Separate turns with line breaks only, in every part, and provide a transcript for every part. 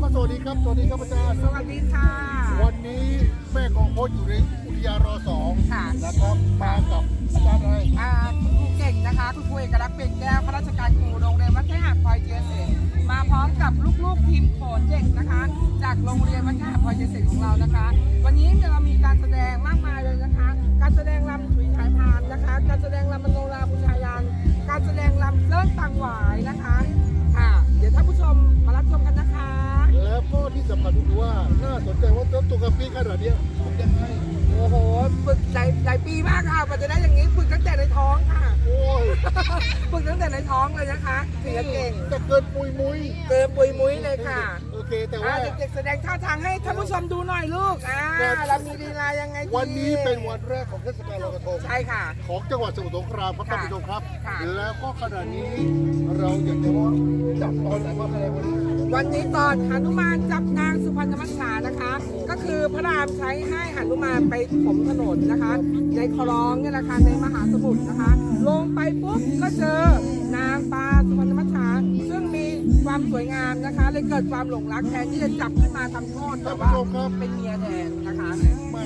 ครับ สวัสดีครับอาจารย์
สวัสดีค่ะ
วันนี้แม่ของโค้ชอยู่ในอุทยานรอสอง
ค่ะ
นะครับ มากับอาจารย์อะไร
อ่าคุณครูเก่งนะคะคุณครูเอกลักษณ์เปล่งแก้วข้าราชการครูโรงเรียนวัดไทยหาดพลอยเจเสนมาพร้อมกับลูกๆทีมโขนเด็กนะคะ จากโรงเรียนวัดไทยหาดพลอยเจเสนของเรานะคะ วันนี้เรามีการแสดงมากมายเลยนะคะ การแสดงรำถุยฉายพานนะคะ การแสดงรำมโนราบูชายันการแสดงรำเลิ่นตังหวายนะคะ ค่ะ เดี๋ยวท่านผู้ชมมารับชมกันนะคะ
แล้วก็ที่สำคัญก็คือว่าน่าสนใจว่าต้นตัวกระปี้ขนาดเนี้ยผมยังให้
โอ้โหฝึกหลายหลายปีมากค่ะกว่าจะได้อย่างนี้ฝึกตั้งแต่ในท้องค่ะ
โอ้ย
ฝึกตั้งแต่ในท้องเลยนะคะถึงจะเก่ง
จะเกินปุยมุย
เกินปุยมุ้ยเลยค่ะ
โอเคแต่
อ่า
ว่า
เด็กๆแสดงท่าทางให้ท่านผู้ชมดูหน่อยลูกอ่า
ครับ
เรามีลีลายังไงดี
วันนี้เป็นวันแรกของเทศกาลลอยกระทง
ใช่ค่ะ
ของจังหวัดสมุทรสงครามครับท่านผู้ชมครับ
ค่ะ
แล้วก็ขณะนี้เราอยากจะว่าจับตอนไหนมาแสดงวันนี้
วันนี้ตอนหนุมานจับนางสุพรรณมัจฉานะคะ ก็คือพระรามใช้ให้หนุมานไปถมถนนนะคะ ในคลองเนี่ยแหละค่ะในมหาสมุทรนะคะ ลงไปปุ๊บก็เจอนางปลาสุพรรณมัจฉาซึ่งมีความสวยงามนะคะ เลยเกิดความหลงรักแทนที่จะจับขึ้นมาทำโทษแต่ว่าเป็นเมียแทนนะคะ
ม่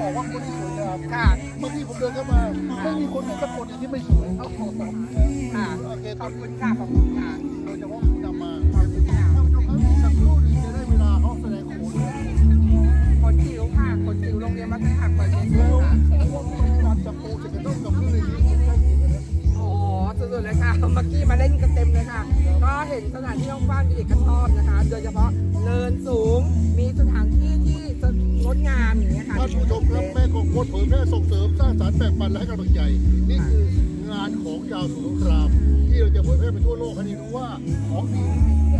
บอกว่าคนที่สวยงาม
ค่ะ
เมื่อกี้ผมเดินเข้ามาไม่มีคนไหนสักคนที่ไม่สวย
โอ้โหค่ะ ข
ตอ
อ
บ
คุณค่ะขอบคุณค่ะ
โดยเฉพาะคุณนำมา
ขอบคุณค่ะ
ท่านผู้ชมครับสักครู่หนึงจะได้เวลาเขาแสดงโขน
คนจิ๋วค่ะคนจิ๋วโรงเรียนวัดไทยหักเปิดเรียน
แล้ว
ค่ะ
พวกการจับปูจะต้องกับเรื่องนี้ผมได้ยินนะ
โอ้สุดๆเลยค่ะเมื่อกี้มาเล่นกันเต็มเลยค่ะ ก็เห็นสถานที่ท่องฟ้านเด็กก็ชอบนะคะ โดยเฉพาะเนินสูงมีสถานที่ที่งดงามอย่างนี้ค่ะ
ท่านผู้ชมครับแม่ของโค้ชเผยแพร่ส่งเสริมสร้างสรรค์แบ่งปันและให้กำลังใจนี่คือ งานของชาวสมุทรสงคราม ที่เราจะเผยแพร่ไปทั่วโลกให้ได้รู้ว่าของดีใน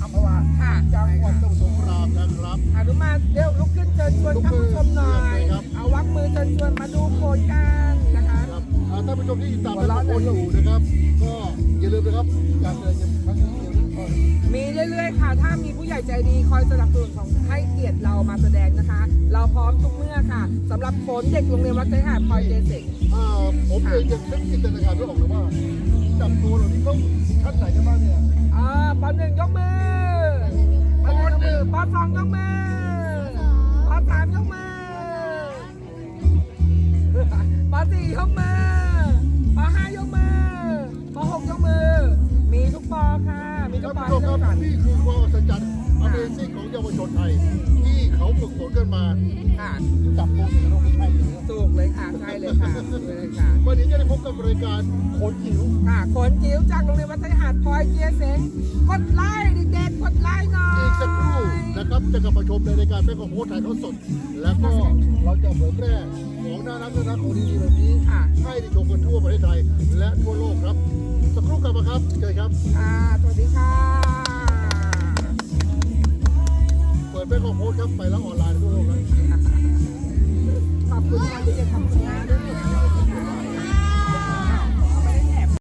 อัมพวา
ค่ะ
จังหวัดสมุทรสงครามนะครับ
อนุมาเดี๋ยวลุกขึ้นเชิญชวนท่านผู้ชมหน่อย
ครับ
เอาวักมือเชิญชวนมาดูโขนกันนะคะ
ครับอ่าท่านผู้ชมที่ติดตามแม่ของโค้ชอยู่นะครับ ก็อย่าลืมนะครับการเดินจะครั้งนี้เดียวนี้ก็
มีเรื่อยๆค่ะ ถ้ามีผู้ใหญ่ใจดีคอยสนับสนุนของให้เกียรติเรามาแสดงนะคะเรา พร้อมทุกเมื่อค่ะสำหรับโขนเด็กโรงเรียนวัดใจหาดพลอยเจเสก
อ่าผมเองยังนึกจินตนาการไม่ออกเลยว่าจับตัวเหล่านี้เขาชั้นไหนกันบ้างเนี่ย
อ่าปหนึ่งยกมือปหนึ่งยกมือปสองยกมือปสามยกมือปสี่ยกมือปห้ายกมือปหกยกมือ มีทุกปอค่ะ มีทุ
ท่ากน
ปอ
ผู้ชมครับ
ให้เลือกสรร
นี่คือความอัศจรรย์ Amazing ของเยาวชนไทยที่ เขาฝึกฝนกันมา
ค่ะ
จับโปรตีนเราไม่ใช่เลยนะ
ถูกเลยค่ะใช่เลยค่ะถูกเลยค่ะ
วันนี้จะได้พบกับรายการขนจิ๋ว
ค่ะขนจิ๋วจากโรงเรียนวัดไทยหาดพลอยเจียเสงกดไลค์เด็กๆกดไลค์หน่อย
อีกสักครู่นะครับจะกลับมาชมในรายการแม่ของโพสถ่ายทอดสด แล้วก็เราจะเผยแพร่ของน่ารักน่ารักของดีๆแบบนี้
ค่ะ
ให้ได้ชมกันทั่วประเทศไทยและทั่วโลกครับสักครู่กลับมาครับเจอครับ
ค่ะสวัสดีค่ะ
เปิดแม่ของโพสครับไปแล้วออนไลน์ทั่วโลก